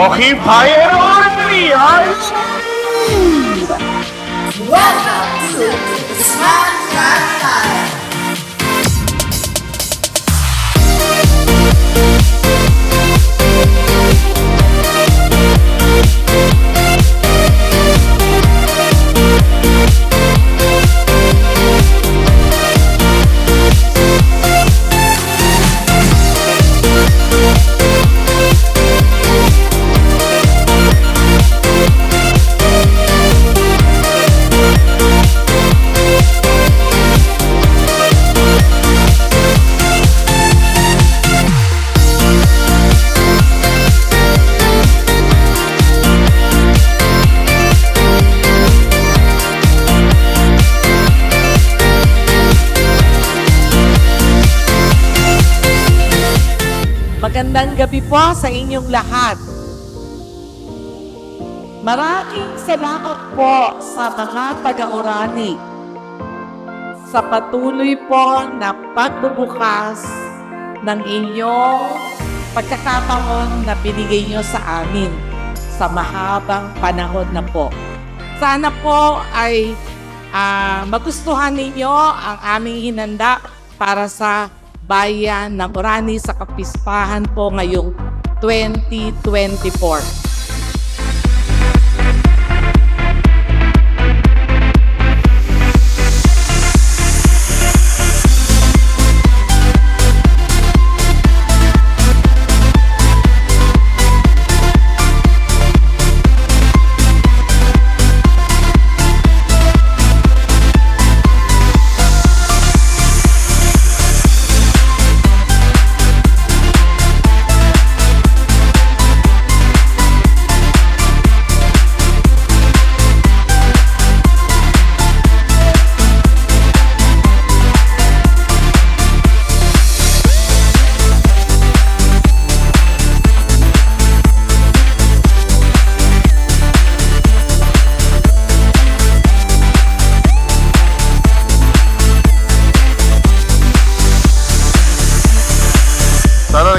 Ochi Fire Army! Welcome to Smart Magandang gabi po sa inyong lahat. Maraming salamat po sa mga taga-urani sa patuloy po na pagbubukas ng inyong pagkakataon na binigay nyo sa amin sa mahabang panahon na po. Sana po ay ah, magustuhan ninyo ang aming hinanda para sa bayan ng Orani sa kapispahan po ngayong 2024.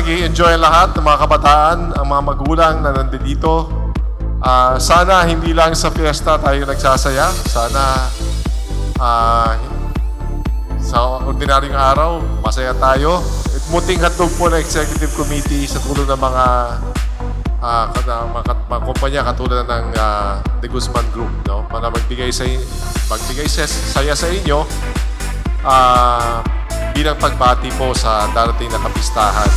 Nag enjoy ang lahat ng mga kabataan, ang mga magulang na nandito. Ah, sana hindi lang sa fiesta tayo nagsasaya. Sana ah, sa ordinaryong araw, masaya tayo. At muting hatog po ng Executive Committee sa tulong ng mga kada- mga, mga kumpanya katulad ng ah, The Guzman Group no para magbigay sa magbigay sa, saya sa inyo ah, bilang pagbati po sa darating na kapistahan.